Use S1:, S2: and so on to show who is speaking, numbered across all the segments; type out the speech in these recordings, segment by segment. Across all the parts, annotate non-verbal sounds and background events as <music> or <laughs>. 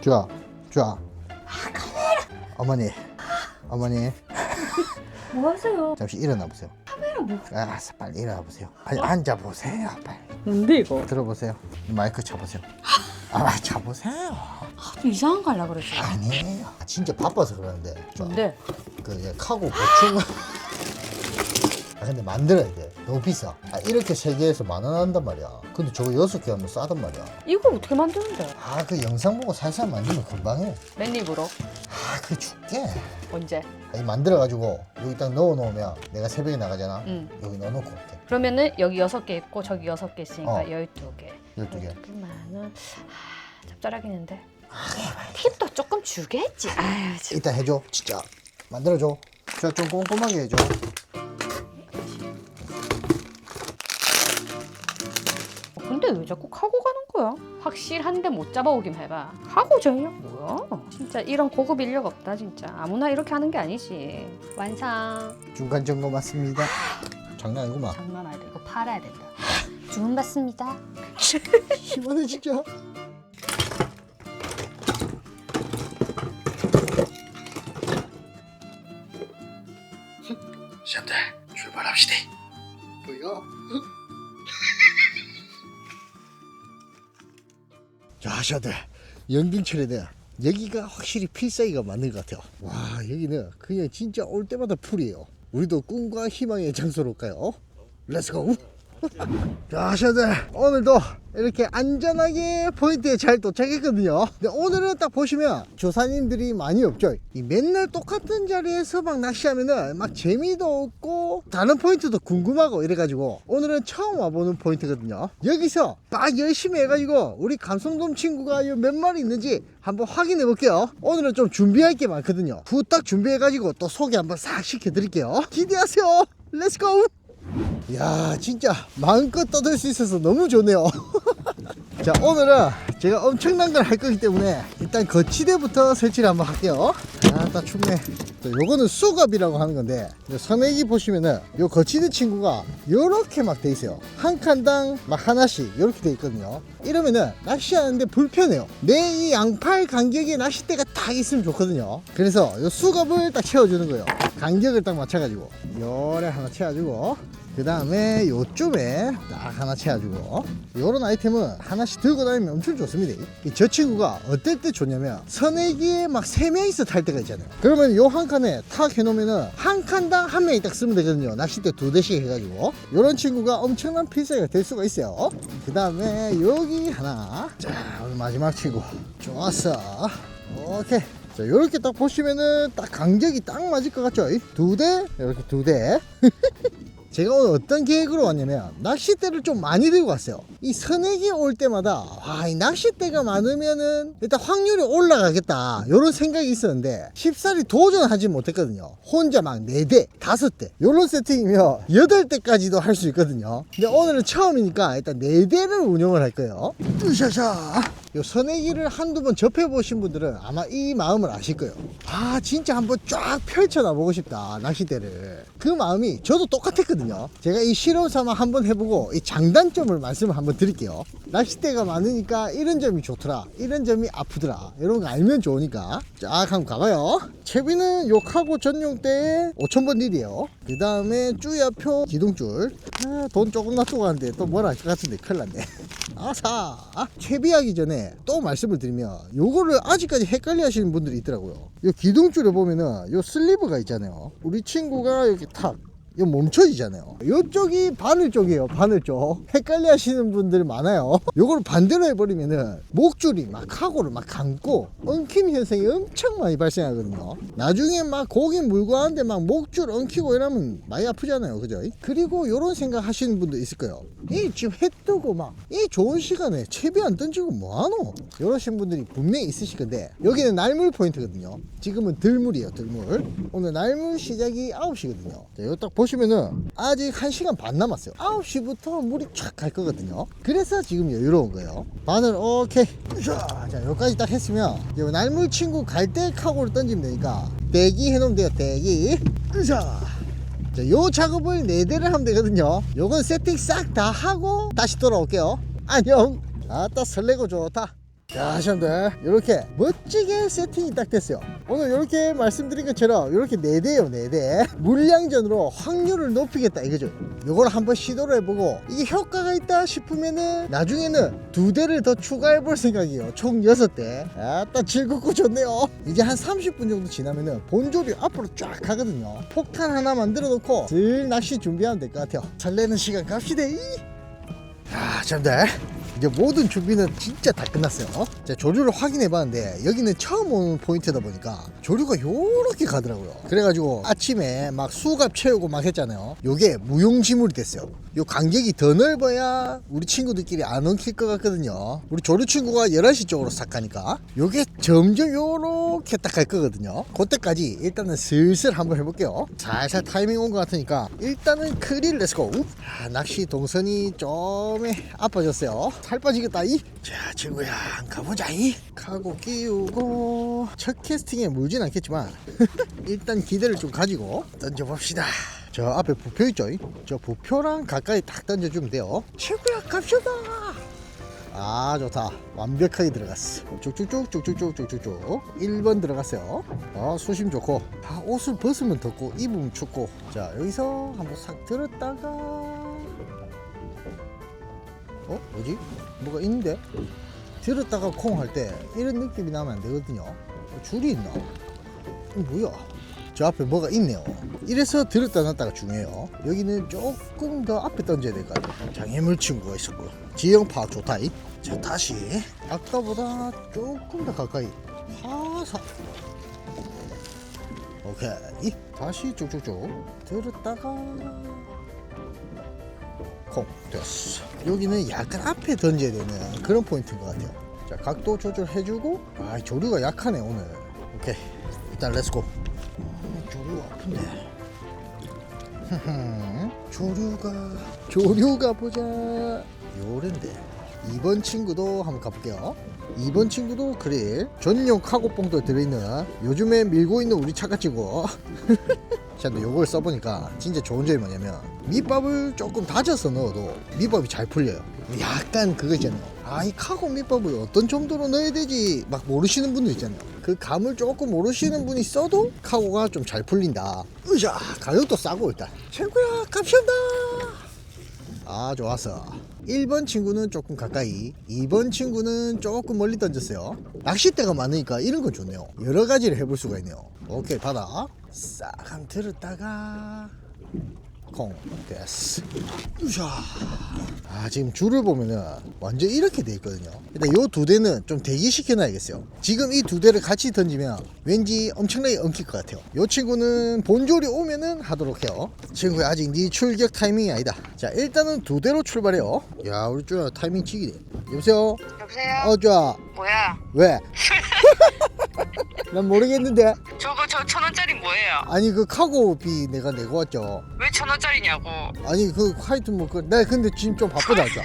S1: 좋아 좋아. 어머니 어머니.
S2: 뭐 하세요?
S1: 잠시 일어나 보세요.
S2: 카메라 뭐?
S1: 아 빨리 일어나 보세요. 빨리 앉아 보세요 빨리.
S2: 뭔데 이거?
S1: 들어보세요. 마이크 쳐보세요. 아. 쳐보세요.
S2: 아, 좀 이상한 거 하려고 그러지.
S1: 아니에요. 진짜 바빠서 그러는데. 좋아
S2: 뭔데?
S1: 그 예, 카고 보충 <laughs> 아 근데 만들어야 돼 너무 비싸 아 이렇게 세 개에서 만 원 한단 말이야 근데 저거 여섯 개 하면 싸단 말이야
S2: 이걸 어떻게 만드는데?
S1: 아 그 영상 보고 살살 만들면 금방 해
S2: 맨입으로?
S1: 아, 그 줄게.
S2: 언제?
S1: 이 만들어가지고 여기 딱 넣어 놓으면 내가 새벽에 나가잖아.
S2: 응.
S1: 여기 넣어놓고 올게.
S2: 그러면은 여기 여섯 개 있고 저기 여섯 개 있으니까
S1: 어.
S2: 열두 개.
S1: 12개.
S2: 만 원. 아, 짭짤하겠는데. 팁도 조금 주겠지. 아유, 참.
S1: 이따 해줘. 진짜. 만들어줘. 저좀 꼼꼼하게 해줘.
S2: 근데 왜 자꾸 카고 가는 거야? 확실한데 못 잡아오긴 해봐. 카고 전략 뭐야? 진짜 이런 고급 인력 없다 진짜. 아무나 이렇게 하는 게 아니지. 완성.
S1: 중간 점검 맞습니다. 장난 아니구만.
S2: 장난 아니다. 이거 팔아야 된다. 주문 받습니다. <laughs>
S1: 시원해 진짜. 시험들 출발합시다. 뭐야? 자, 시험들 연빙 처리돼. 여기가 확실히 필살기가 맞는 것 같아요. 와, 여기는 그냥 진짜 올 때마다 풀이에요. 우리도 꿈과 희망의 장소로 가요. 렛츠고! 자, 시험들 오늘도 이렇게 안전하게 포인트에 잘 도착했거든요. 근데 오늘은 딱 보시면 조사님들이 많이 없죠. 이 맨날 똑같은 자리에서 막 낚시하면은 막 재미도 없고 다른 포인트도 궁금하고 이래가지고 오늘은 처음 와보는 포인트거든요. 여기서 막 열심히 해가지고 우리 감성돔 친구가 요몇 마리 있는지 한번 확인해 볼게요. 오늘은 좀 준비할 게 많거든요. 후딱 준비해가지고 또 소개 한번 싹 시켜드릴게요. 기대하세요. 렛츠고! 야 진짜 마음껏 떠들 수 있어서 너무 좋네요. <laughs> 자 오늘은 제가 엄청난 걸 할 거기 때문에 일단 거치대부터 설치를 한번 할게요. 아딱 춥네. 자, 요거는 수갑이라고 하는 건데 요 선액이 보시면은 요 거치대 친구가 요렇게 막 돼 있어요. 한 칸당 막 하나씩 요렇게 돼 있거든요. 이러면은 낚시하는데 불편해요. 내 이 양팔 간격에 낚싯대가 딱 있으면 좋거든요. 그래서 요 수갑을 딱 채워주는 거예요. 간격을 딱 맞춰가지고 요래 하나 채워주고 그 다음에 요쯤에 딱 하나 채워주고 요런 아이템은 하나씩 들고 다니면 엄청 좋습니다. 이 저 친구가 어떨 때 좋냐면 선애기에 막 세 명이서 탈 때가 있잖아요. 그러면 요 한 칸에 탁 해놓으면은 한 칸당 한 명이 딱 쓰면 되거든요. 낚싯대 두 대씩 해가지고. 요런 친구가 엄청난 필살기가 될 수가 있어요. 그 다음에 여기 하나. 자 오늘 마지막 친구. 좋았어. 오케이. 자 요렇게 딱 보시면은 딱 간격이 딱 맞을 것 같죠? 두 대? 이렇게 두대 <laughs> 제가 오늘 어떤 계획으로 왔냐면 낚싯대를 좀 많이 들고 왔어요. 이 선액이 올 때마다 와 이 낚싯대가 많으면은 일단 확률이 올라가겠다. 이런 생각이 있었는데 쉽사리 도전하지 못했거든요. 혼자 막 4대 5대. 이런 세팅이면 <laughs> 8대까지도 할 수 있거든요. 근데 오늘은 처음이니까 일단 4대를 운영을 할 거예요. 으샤샤 요 선애기를 한두 번 접해보신 분들은 아마 이 마음을 아실 거예요. 아 진짜 한번 쫙 펼쳐놔 보고 싶다 낚싯대를. 그 마음이 저도 똑같았거든요. 제가 이 실험 삼아 한번 해보고 이 장단점을 말씀을 한번 드릴게요. 낚싯대가 많으니까 이런 점이 좋더라 이런 점이 아프더라 이런 거 알면 좋으니까 쫙 한번 가봐요. 채비는 요 카고 전용대에 5000번 릴이에요. 그 다음에 쭈야표 기둥줄. 아, 돈 조금 놔두고 가는데 또 뭐라 할 것 같은데 큰일 났네. <laughs> 아사 채비하기 전에 또 말씀을 드리면 요거를 아직까지 헷갈려 하시는 분들이 있더라고요. 요 기둥줄에 보면은 요 슬리브가 있잖아요. 우리 친구가 이렇게 탁 이거 멈춰지잖아요. 이쪽이 바늘 쪽이에요. 바늘 쪽. 헷갈려 하시는 분들 많아요. 요거를 반대로 해버리면은 목줄이 막 카고를 막 감고 엉킴 현상이 엄청 많이 발생하거든요. 나중에 막 고기 물고 하는데 막 목줄 엉키고 이러면 많이 아프잖아요. 그죠? 그리고 요런 생각 하시는 분도 있을 거예요. 이 지금 해 뜨고 막 이 좋은 시간에 채비 안 던지고 뭐하노? 이러신 분들이 분명히 있으실 건데 여기는 날물 포인트거든요. 지금은 들물이에요. 들물. 오늘 날물 시작이 9시거든요. 자, 요딱 보시면은 아직 1시간 반 남았어요. 9시부터 물이 쫙갈 거거든요. 그래서 지금 여유로운 거예요. 바늘 오케이. 자, 자 여기까지 딱 했으면 이제 날물 친구 갈때 카고를 던지면 되니까 대기 해놓으면 돼요. 대기. 자. 자, 요 작업을 네대를 하면 되거든요. 요건 세팅 싹 다 하고 다시 돌아올게요. 안녕. 아따 설레고 좋다. 자, 시험들 이렇게 멋지게 세팅이 딱 됐어요. 오늘 이렇게 말씀드린 것처럼 이렇게 네 대요, 네 대. 물량전으로 확률을 높이겠다 이거죠. 요걸 한번 시도를 해보고 이게 효과가 있다 싶으면은 나중에는 두 대를 더 추가해 볼 생각이에요. 총 여섯 대. 아따 즐겁고 좋네요. 이제 한 30분 정도 지나면은 본조리 앞으로 쫙 가거든요. 폭탄 하나 만들어 놓고 슬 낚시 준비하면 될 것 같아요. 설레는 시간 갑시다. 자, 잠들 이제 모든 준비는 진짜 다 끝났어요. 자, 조류를 확인해 봤는데 여기는 처음 오는 포인트다 보니까 조류가 요렇게 가더라고요. 그래가지고 아침에 막 수갑 채우고 막 했잖아요. 요게 무용지물이 됐어요. 요 간격이 더 넓어야 우리 친구들끼리 안 엉킬 것 같거든요. 우리 조류 친구가 11시 쪽으로 싹 가니까 요게 점점 요렇게 딱 갈 거거든요. 그때까지 일단은 슬슬 한번 해볼게요. 살살 타이밍 온 것 같으니까 일단은 크릴 렛츠고. 아, 낚시 동선이 좀 아파졌어요. 살 빠지겠다 이. 자 친구야 가보자 이. 카고 끼우고 첫 캐스팅에 물진 않겠지만 <laughs> 일단 기대를 좀 가지고 던져봅시다. 저 앞에 부표 있죠? 저 부표랑 가까이 딱 던져주면 돼요. 친구야 갑시다. 아 좋다 완벽하게 들어갔어 쭉쭉쭉 쭉쭉쭉 쭉쭉쭉 1번 들어갔어요 어 수심 좋고 아, 옷을 벗으면 덥고 입으면 춥고 자 여기서 한번 싹 들었다가 어? 뭐지? 뭐가 있는데? 들었다가 콩 할 때 이런 느낌이 나면 안 되거든요. 어, 줄이 있나? 이거 뭐야? 저 앞에 뭐가 있네요. 이래서 들었다 놨다가 중요해요. 여기는 조금 더 앞에 던져야 될 것 같아요. 장애물 친구가 있었고요 지형 파악 좋다 이. 자 다시. 아까보다 조금 더 가까이. 화사 오케이. 다시 쭉쭉쭉. 들었다가 콩. 됐어 여기는 약간 앞에 던져야 되는 그런 포인트인 것 같아요. 자 각도 조절해주고 아 조류가 약하네 오늘. 오케이. 일단 렛츠고 아, 조류가 아픈데. <laughs> 조류가 조류가 보자. 요런데. 2번 친구도 한번 가볼게요. 2번 친구도 그릴 전용 카고뽕도 들어있는 요즘에 밀고 있는 우리 차가 지고 <laughs> 제가 요걸 써보니까 진짜 좋은 점이 뭐냐면 밑밥을 조금 다져서 넣어도 밑밥이 잘 풀려요. 약간 그거 있잖아요. 아이 카고 밑밥을 어떤 정도로 넣어야 되지? 막 모르시는 분도 있잖아요. 그 감을 조금 모르시는 분이 써도 카고가 좀 잘 풀린다. 으쌰! 가격도 싸고 일단. 친구야! 갑시다! 아 좋았어 1번 친구는 조금 가까이 2번 친구는 조금 멀리 던졌어요. 낚싯대가 많으니까 이런 건 좋네요. 여러 가지를 해볼 수가 있네요. 오케이 바다 싹 한번 들었다가. 콩 됐어. 으쌰 아 지금 줄을 보면은 완전 이렇게 돼 있거든요. 일단 요 두 대는 좀 대기시켜 놔야겠어요. 지금 이 두 대를 같이 던지면 왠지 엄청나게 엉킬 것 같아요. 요 친구는 본조리 오면은 하도록 해요. 친구야 아직 네 출격 타이밍이 아니다. 자 일단은 두 대로 출발해요. 야 우리 쪼야 타이밍 치기네. 여보세요?
S3: 여보세요?
S1: 어 쪼야
S3: 뭐야?
S1: 왜? <laughs> <laughs> 난 모르겠는데
S3: 저거 저 천 원짜리 뭐예요?
S1: 아니 그 카고비 내가 내고 왔죠
S3: 왜 천 원짜리냐고?
S1: 아니 그 하여튼 뭐그 내가 근데 지금 좀 바쁘다 죠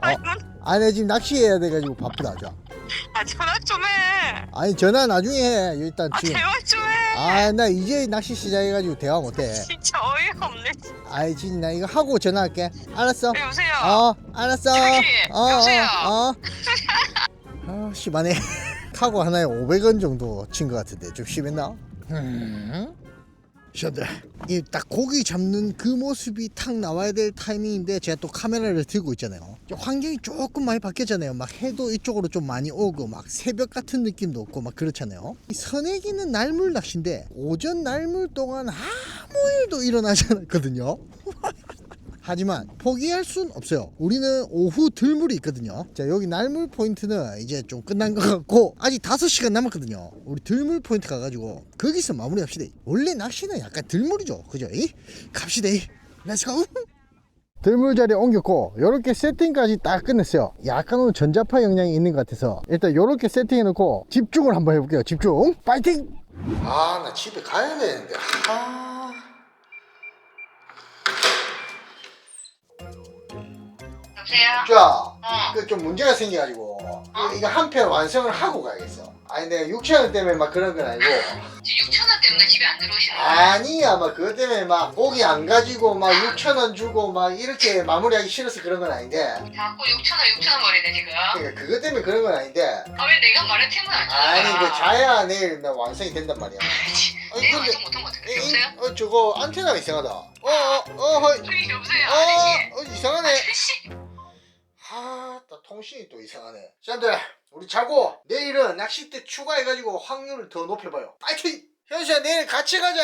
S3: 아니,
S1: 아니 나 지금 낚시해야 돼가지고 바쁘다
S3: 죠아 전화 좀 해.
S1: 아니 전화 나중에 해 일단
S3: 아
S1: 지금
S3: 대화 좀 해.
S1: 아 나 이제 낚시 시작해가지고 대화 못해
S3: 진짜 어이가 없네.
S1: 아이 지금 나 이거 하고 전화할게 알았어
S3: 여보세요?
S1: 어 알았어
S3: 저기,
S1: 어,
S3: 여보세요?
S1: 어, 어. <laughs> 아 심하네 카고 하나에 500원 정도 친 것 같은데 좀 심했나? 음. 션들 이딱 고기 잡는 그 모습이 탁 나와야 될 타이밍인데 제가 또 카메라를 들고 있잖아요. 환경이 조금 많이 바뀌었잖아요. 막 해도 이쪽으로 좀 많이 오고 막 새벽 같은 느낌도 없고 막 그렇잖아요. 이 선애기는 날물 낚시인데 오전 날물 동안 아무 일도 일어나지 <laughs> 않았거든요 하지만 포기할 순 없어요. 우리는 오후 들물이 있거든요. 자, 여기 날물 포인트는 이제 좀 끝난 것 같고, 아직 5시간 남았거든요. 우리 들물 포인트 가가지고, 거기서 마무리 합시다. 원래 낚시는 약간 들물이죠. 그죠? 이? 갑시다. 이. 렛츠고! 들물 자리에 옮겼고, 이렇게 세팅까지 딱 끝냈어요. 약간 오늘 전자파 영향이 있는 것 같아서, 일단 이렇게 세팅해 놓고, 집중을 한번 해볼게요. 집중! 파이팅! 아, 나 집에 가야 되는데. 아.
S3: 여보세요?
S1: 자,
S3: 어.
S1: 그 좀 문제가 생겨가지고 이거 한 편 완성을 하고 가야겠어. 아니 내가 6천 원 때문에 막 그런 건 아니고.
S3: 6천 원 때문에 집에 안 들어오시는
S1: 아니야 막 그것 때문에 막 고기 안 가지고 막 6천 원 주고 막 이렇게 마무리하기 싫어서 그런 건 아닌데.
S3: 자꾸 6천 원 6천원 거리네 지금
S1: 그러니까 그것 때문에 그런 건 아닌데.
S3: 아 왜 내가 말을 틀면 안
S1: 아니 그 자야 내일 나 완성이 된단 말이야. <laughs> 아니
S3: 내가
S1: 근데
S3: 완성 못한 거 같은데
S1: 이-
S3: 여보세요?
S1: 어 저거 안테나가 이상하다. 어어어 어,
S3: 저기 여보세요 아저씨
S1: 어, 어 이상하네.
S3: 아저씨
S1: 아, 또 통신이 또 이상하네. 쌤들, 우리 자고 내일은 낚싯대 추가해가지고 확률을 더 높여봐요. 파이팅! 현수야, 내일 같이 가자.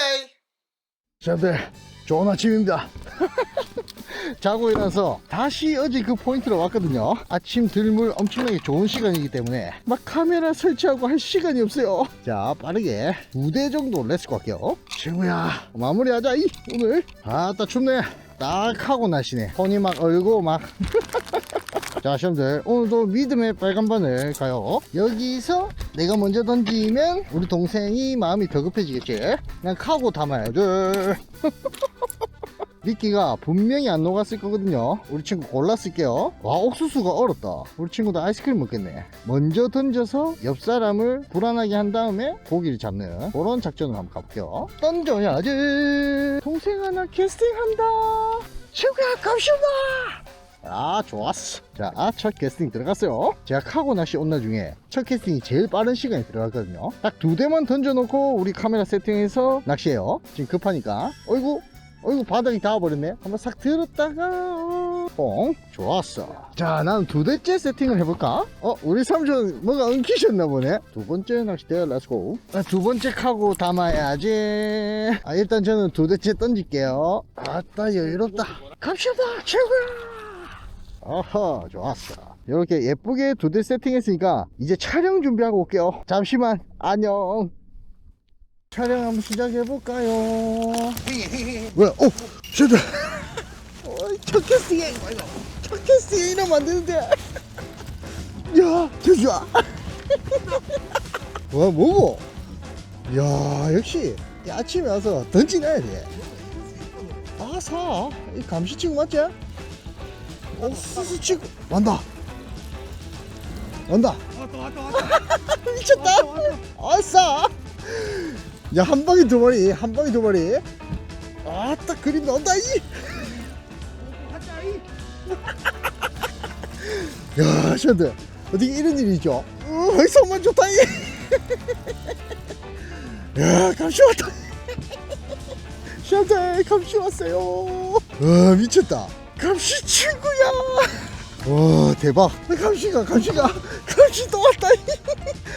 S1: 쌤들, 좋은 아침입니다. <laughs> 자고 일어나서 다시 어제 그 포인트로 왔거든요. 아침 들물 엄청나게 좋은 시간이기 때문에 막 카메라 설치하고 할 시간이 없어요. 자, 빠르게 두 대 정도 렛츠고 할게요. 친구야, 마무리하자, 이, 오늘. 아따, 춥네. 딱 하고 나시네. 손이 막 얼고 막. <laughs> 자, 시험들 오늘도 믿음의 빨간 바늘 가요. 여기서 내가 먼저 던지면 우리 동생이 마음이 더 급해지겠지. 그냥 카고 담아야죠. <laughs> 미끼가 분명히 안 녹았을 거거든요. 우리 친구 골랐을게요. 와, 옥수수가 얼었다. 우리 친구도 아이스크림 먹겠네. 먼저 던져서 옆 사람을 불안하게 한 다음에 고기를 잡는 그런 작전을 한번 가볼게요. 던져야지. 동생 하나 캐스팅한다. 친구야, 갑시다. 아 좋았어 자첫 캐스팅 들어갔어요 제가 카고 낚시 온날 중에 첫 캐스팅이 제일 빠른 시간이 들어갔거든요 딱 두 대만 던져놓고 우리 카메라 세팅해서 낚시해요 지금 급하니까 어이구 어이구 바닥이 닿아버렸네. 한번 싹 들었다가 뽕 좋았어. 자 나는 두 대째 세팅을 해볼까? 어 우리 삼촌 뭐가 엉키셨나 보네. 두 번째 낚싯대 렛츠고 아, 두 번째 카고 담아야지. 아 일단 저는 두 대째 던질게요. 아따 여유롭다. 갑시다 최고야 아하 좋았어. 이렇게 예쁘게 두 대 세팅했으니까 이제 촬영 준비하고 올게요. 잠시만 안녕 촬영 한번 시작해볼까요? <laughs> 뭐야? 어 캐스팅에 첫 캐스팅에 이러면 안 되는데. <laughs> 야 교수야. 와 <laughs> 뭐고? 야 역시. 이 아침에 와서 던지놔야 돼. 아 사. 이 감시증 맞지? 어, 수수 치고. 완다. 완다. 미쳤다. 야, 한 방에 두 마리, 한 방에 두 마리. 아따, 그림 나온다, 이. 야, 션들. 어떻게 이런 일이 있죠? 어, 손만 좋다, 이. 야, 감시 왔다. 션들, 감시 왔어요. 와, 미쳤다. 감시 친구야. 와 대박. 감시가 감시가 감시 또 왔다.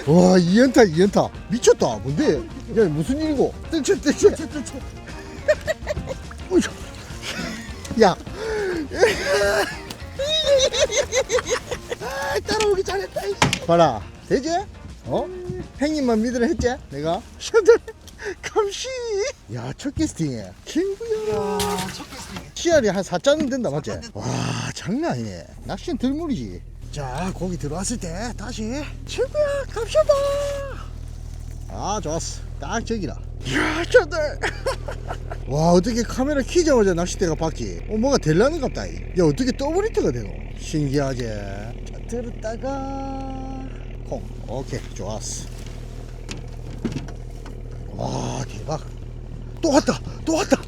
S1: 와 이연타 이연타 미쳤다. 뭔데? 야 무슨 일이고? 뜰채 뜰채. 어이구. 야. 아, 따라오기 잘했다. 봐라 되지? 어? 행님만 믿으라 했지? 내가 셔들 감시. 야첫 캐스팅에 친구야. 첫 캐스팅. 씨알이 한 4짜는 된다 맞지? 와 장난 아니네 낚시는 들물이지 자 고기 들어왔을 때 다시 친구야 갑시다. 아 좋았어. 딱 저기라. 이야 저들 <laughs> 와 어떻게 카메라 키자마자 낚싯대가 바퀴 어 뭐가 될라는 갑다 이. 야 어떻게 더블 히트가 되노? 신기하지. 자 들었다가 콩. 오케이 좋았어. 와 대박. 또 왔다 또 왔다.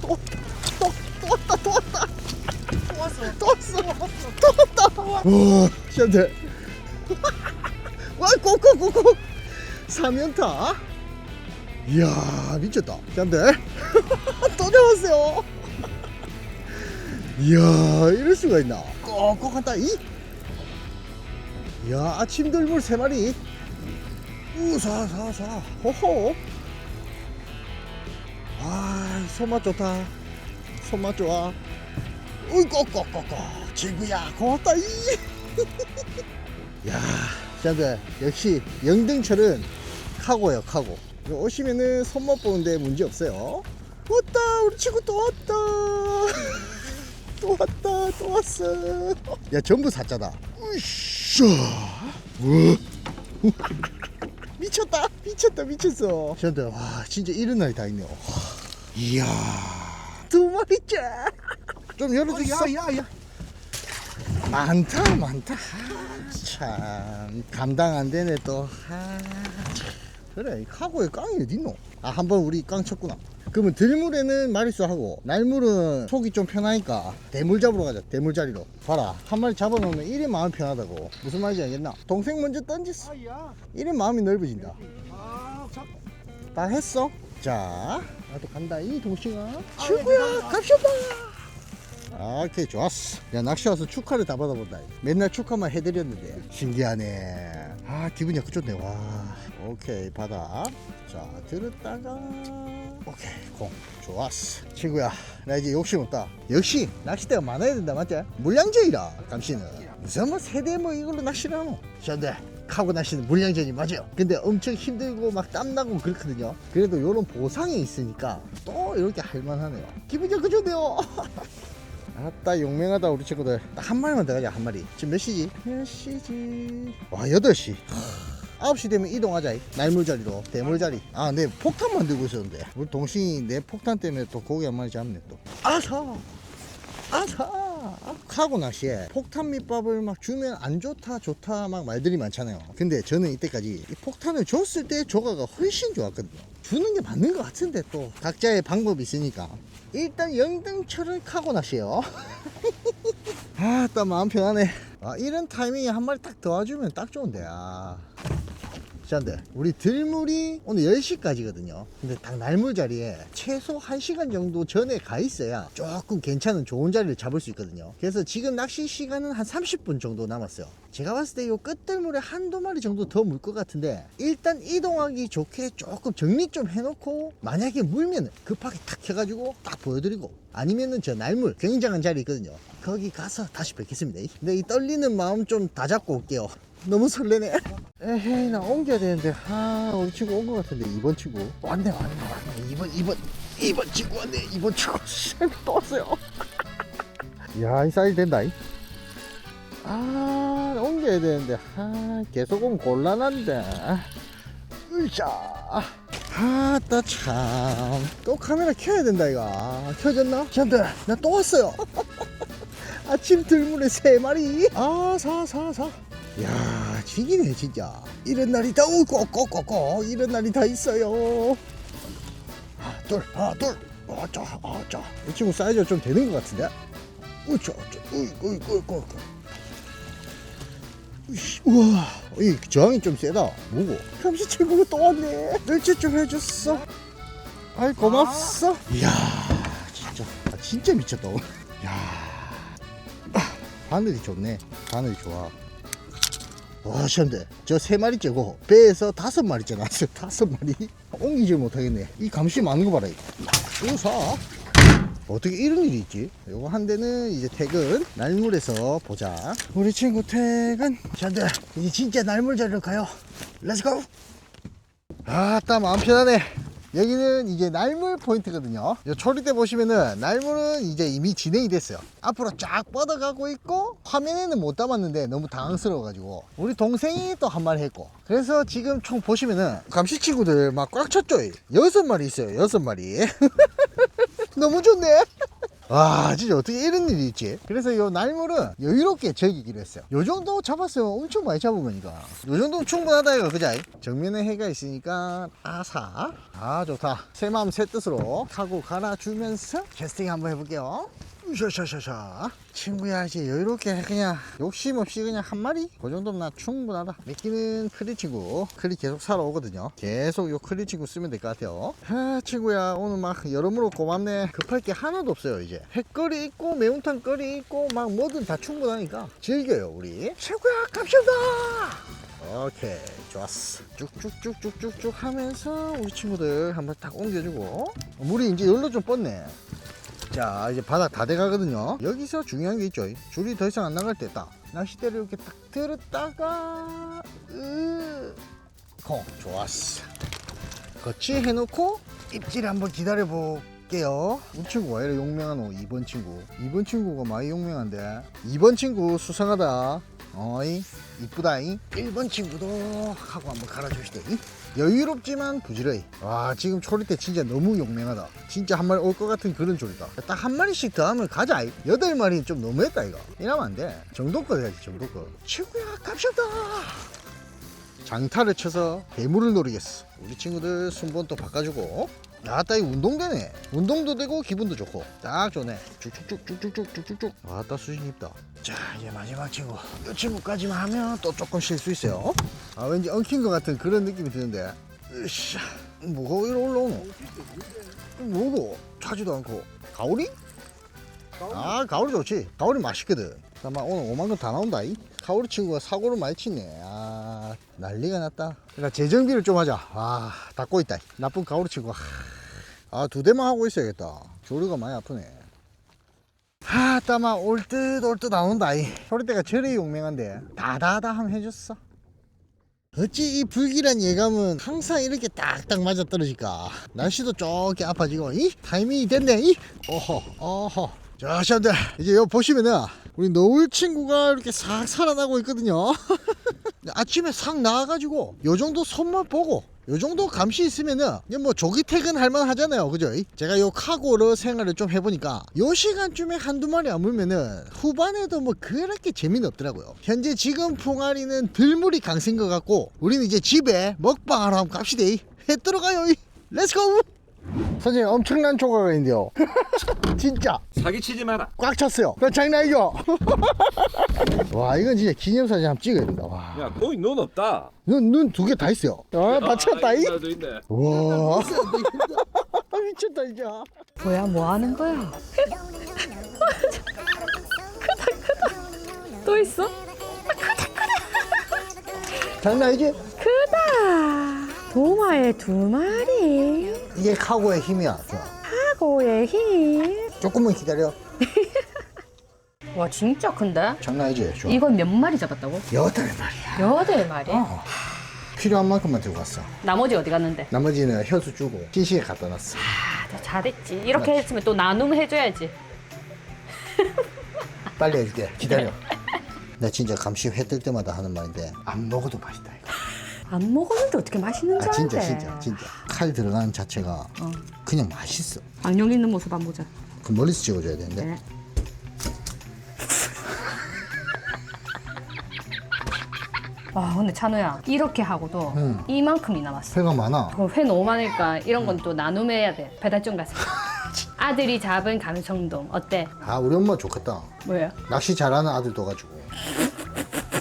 S1: 또 왔다 또, 또 왔다 또 왔다 또 왔어. 또 왔어. 또 왔다. 와 시험들 와 꼭꼭꼭꼭. 사면타. 이야 미쳤다. 시험들 <laughs> 또 잡았어요. 이야 이럴 수가 있나. 꼭꼭 한다 이. 이야 아침 들물 세 마리. 우사사사. 호호. 아 손맛 좋다. 손맛 좋아 꼬꼬꼬꼬 친구야 고맙다 이. <laughs> 야 자들 역시 영등철은 카고예요 카고. 오시면은 손맛 보는데 문제 없어요. 왔다 우리 친구 또 왔다. <laughs> 또 왔다 또 왔어. 야 전부 사자다. 으쌰. 뭐 <laughs> 미쳤다 미쳤다 미쳤어. 저한테 와 진짜 이런 날이 다 있네요. 이야. 두 마리째 좀 열어주겠어 야 야 야. 많다 많다. 참 감당 안 되네 또. 아, 참. 그래 이 카고에 깡이 어딨노? 아 한 번 우리 깡 쳤구나. 그러면 들물에는 마리수 하고 날물은 속이 좀 편하니까 대물 잡으러 가자 대물 자리로. 봐라 한 마리 잡아놓으면 이리 마음 편하다고. 무슨 말인지 알겠나? 동생 먼저 던졌어
S4: 아야.
S1: 이리 마음이 넓어진다.
S4: 아, 자,
S1: 다 했어? 자 나도 간다. 이 동생아. 친구야. 갑시 다 오케이 좋았어. 야 낚시 와서 축하를 다 받아본다. 맨날 축하만 해드렸는데. 신기하네. 아 기분이 그 좋네. 와. 오케이 바다 자 들었다가. 오케이 공. 좋았어. 친구야 나 이제 욕심 없다. 역시 낚싯대가 많아야 된다 맞지? 물량제이라 감시는 무슨 뭐 세대 뭐 이걸로 낚시를 하노? 션데 카고 낚시는 물량전이 맞아요. 근데 엄청 힘들고 막 땀나고 그렇거든요. 그래도 요런 보상이 있으니까 또 이렇게 할만하네요. 기분이 그 좋네요 <laughs> 아따 용맹하다 우리 친구들. 딱 한 마리만 더 가자 한 마리. 지금 몇 시지? 몇 시지? 와 8시. 9시 되면 이동하자. 날물자리로. 대물자리. 아 내 폭탄 만들고 있었는데. 우리 동생이 내 폭탄 때문에 또 고기 한 마리 잡네 또. 아사! 아사! 카고 낚시에 폭탄 밑밥을 막 주면 안 좋다 좋다 막 말들이 많잖아요. 근데 저는 이때까지 이 폭탄을 줬을 때 조가가 훨씬 좋았거든요 주는 게 맞는 것 같은데 또. 각자의 방법이 있으니까. 일단 영등철을 카고 낚시요 <laughs> 아따 마음 편하네. 아 이런 타이밍에 한 마리 딱 도와주면 딱 좋은데 아. 자데. 우리 들물이 오늘 10시까지거든요. 근데 딱 날물 자리에 최소 1시간 정도 전에 가 있어야 조금 괜찮은 좋은 자리를 잡을 수 있거든요. 그래서 지금 낚시 시간은 한 30분 정도 남았어요 제가 봤을 때 이 끝들물에 한두 마리 정도 더 물 것 같은데 일단 이동하기 좋게 조금 정리 좀 해놓고 만약에 물면 급하게 탁 해가지고 딱 보여드리고 아니면은 저 날물 굉장한 자리 있거든요. 거기 가서 다시 뵙겠습니다. 근데 이 떨리는 마음 좀 다 잡고 올게요. 너무 설레네. 에헤이 나 옮겨야 되는데. 아 우리 친구 온 것 같은데. 이번 친구. 왔네 왔네 왔네. 이번 이번 이번 친구 왔네. 이번 친구. <laughs> 또 왔어요. <laughs> 야이 사이즈 된다 이. 아 옮겨야 되는데 아 계속 오면 곤란한데. 으쌰 아따 참또 카메라 켜야 된다 이거. 아, 켜졌나? 잠들 나 또 왔어요. <laughs> 아침 들물에 세 마리. 아사사사. 야 지기네 진짜. 이런 날이 다 오고 꼭꼭꼭. 이런 날이 다 있어요. 하나 둘 하나 둘. 어쩌 어쩌 이 친구 사이즈가 좀 되는 것 같은데? 우쩌 우쩌 우이구 우이구 우이구 우와 이 저항이 좀 세다. 뭐고? 감시 친구가 또 왔네. 멸치 좀 해줬어. 아이 고맙어 이야 진짜. 아, 진짜 미쳤다. 야. 바늘이 좋네. 바늘이 좋아. 와 시원데. 저세 마리째고 배에서 다섯 마리째 나왔어요 <laughs> 다섯 마리. 옮기질 못하겠네. 이 감시 많은 거 봐라 이거. 이거 사 어떻게 이런 일이 있지 요거 한 대는 이제 퇴근 날물에서 보자 우리 친구 퇴근 시원데 이제 진짜 날물 자리로 가요 렛츠고 아따 마음 편하네 여기는 이제 날물 포인트거든요. 요 초리대 보시면은 날물은 이제 이미 진행이 됐어요. 앞으로 쫙 뻗어가고 있고 화면에는 못 담았는데 너무 당황스러워 가지고 우리 동생이 또 한 마리 했고 그래서 지금 총 보시면은 감시 친구들 막꽉 찼죠. 여섯 마리 있어요. 여섯 마리. <laughs> 너무 좋네. <laughs> 와 진짜 어떻게 이런 일이 있지? 그래서 요 날물은 여유롭게 즐기기로 했어요. 요 정도 잡았으면 엄청 많이 잡으면 이거 요 정도면 충분하다 이거 그자 정면에 해가 있으니까 아사. 아 좋다. 새 마음 새 뜻으로 타고 갈아주면서 캐스팅 한번 해볼게요 샤샤샤샤 친구야 이제 여유롭게 그냥 욕심 없이 그냥 한 마리? 그 정도면 나 충분하다. 미끼는 크리 친구. 크리 계속 살아오거든요. 계속 요 크리 친구 쓰면 될 것 같아요. 아 친구야 오늘 막 여러모로 고맙네. 급할 게 하나도 없어요 이제. 햇거리 있고 매운탕 거리 있고 막 뭐든 다 충분하니까 즐겨요 우리. 친구야 갑시다! 오케이 좋았어. 쭉쭉쭉쭉쭉쭉 하면서 우리 친구들 한번 딱 옮겨주고. 물이 이제 열로 좀 뻗네 자 이제 바닥 다 돼가거든요. 여기서 중요한 게 있죠. 줄이 더 이상 안 나갈 때 딱 낚싯대를 이렇게 딱 들었다가 으콩 좋았어. 거치 해놓고 입질 한번 기다려 볼게요. 친구 왜 이래 용맹하노 2번 친구. 2번 친구가 많이 용맹한데. 2번 친구 수상하다. 어이 이쁘다잉. 1번 친구도 하고 한번 갈아주시대 여유롭지만 부지런히. 와 지금 초리 때 진짜 너무 용맹하다. 진짜 한 마리 올 것 같은 그런 조리다. 딱 한 마리씩 더 하면 가자. 여덟 마리는 좀 너무했다 이거. 이러면 안돼. 정도껏 해야지 정도껏. 친구야 갑시다. 장타를 쳐서 대물을 노리겠어. 우리 친구들 순번 또 바꿔주고. 아따 이 운동되네. 운동도 되고 기분도 좋고. 딱 좋네. 쭉쭉쭉쭉쭉쭉쭉쭉 아따 수신 있다 자 이제 마지막 친구. 이 친구까지만 하면 또 조금 쉴 수 있어요. 아 왠지 엉킨 것 같은 그런 느낌이 드는데. 으쌰 뭐가 위로 올라오노? 뭐고? 차지도 않고. 가오리? 아 가오리 좋지. 가오리 맛있거든. 아마 오늘 5만 건다 나온다 이. 가오리 친구가 사고를 많이 치네. 아 난리가 났다. 그러니까 재정비를 좀 하자. 아 닦고 있다 나쁜 가오리 친구가. 아 두 대만 하고 있어야겠다. 조류가 많이 아프네 하 따마 올듯 올듯 나온다 이. 소리대가 저리 용맹한데. 다다다 하면 해줬어. 어찌 이 불길한 예감은 항상 이렇게 딱딱 맞아 떨어질까? 날씨도 쪼게 아파지고 이? 타이밍이 됐네 이? 어허 어허 자 시험들 이제 요 보시면은 우리 노을 친구가 이렇게 싹 살아나고 있거든요. <laughs> 아침에 싹 나와가지고 요 정도 손맛 보고 요 정도 감시 있으면은 뭐 조기 퇴근 할 만 하잖아요. 그죠? 제가 요 카고르 생활을 좀 해보니까 요 시간쯤에 한두 마리 안 물면은 후반에도 뭐 그렇게 재미는 없더라고요. 현재 지금 풍아리는 들물이 강세인 것 같고 우리는 이제 집에 먹방하러 한번 갑시다. 해 들어가요. 렛츠고 선생님 엄청난 조각가 있는데요 <laughs> 진짜
S4: 사기치지 마라.
S1: 꽉 찼어요 그 장난 아니죠 와 이건 진짜 기념사진 한번 찍어야 된다 와
S4: 야, 거의 눈 없다.
S1: 눈 눈 두 개 다 있어요. 아, 받쳤다 이.
S4: 나도 있네.
S1: 와. <laughs> 미쳤다 진짜.
S2: 뭐야 뭐 하는 거야? 크다 크다. 또 있어?
S1: 장난 아니지?
S2: 크다. 도마에 두 마리.
S1: 이게 카고의 힘이야. 좋아.
S2: 하고의 힘.
S1: 조금만 기다려. <laughs>
S2: 와 진짜 큰데?
S1: 장난 아니지? 좋아.
S2: 이건 몇 마리 잡았다고?
S1: 여덟 마리야.
S2: 여덟 마리.
S1: 어. 필요한 만큼만 들고 왔어.
S2: 나머지 어디 갔는데?
S1: 나머지는 현수 주고 시시에 갖다 놨어.
S2: 아, 잘했지. 이렇게 했으면 또 나눔 해줘야지.
S1: 빨리 해줄게. 기다려. <laughs> 나 진짜 감시 회 뜰 때마다 하는 말인데 안 먹어도 맛있다.
S2: 안 먹었는데 어떻게 맛있는 줄
S1: 아 진짜
S2: 알대.
S1: 진짜 진짜 칼 들어가는 자체가
S2: 어.
S1: 그냥 맛있어.
S2: 악령 있는 모습 안 보자.
S1: 그 멀리서 찍어줘야 되는데.
S2: 네. 와 근데 찬우야 이렇게 하고도
S1: 응.
S2: 이만큼이 남았어.
S1: 회가 많아.
S2: 그럼 회 너무 많으니까 이런 건 또 나눔해야 돼. 배달점 가서. <laughs> 아들이 잡은 감성돔 어때?
S1: 아 우리 엄마 좋겠다.
S2: 뭐예요?
S1: 낚시 잘하는 아들 둬가지고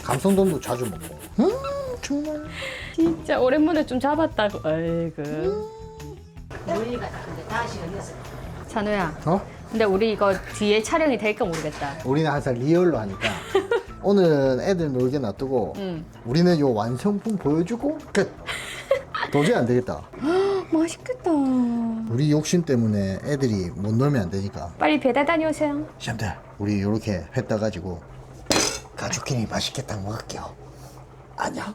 S1: 감성돔도 자주 먹고 음 정말
S2: 진짜 오랜만에 좀 잡았다고. 아이고. 찬우야.
S1: 어?
S2: 근데 우리 이거 뒤에 촬영이 될까 모르겠다.
S1: 우리는 항상 리얼로 하니까 <laughs> 오늘은 애들 놀게 놔두고
S2: 응.
S1: 우리는 요 완성품 보여주고 끝 도저히 안 되겠다 <gasps>
S2: 맛있겠다.
S1: 우리 욕심 때문에 애들이 못 놀면 안 되니까
S2: 빨리 배달 다녀오세요.
S1: 시험들 우리 요렇게 회 떠가지고 가족끼리 맛있게 딱 먹을게요 안녕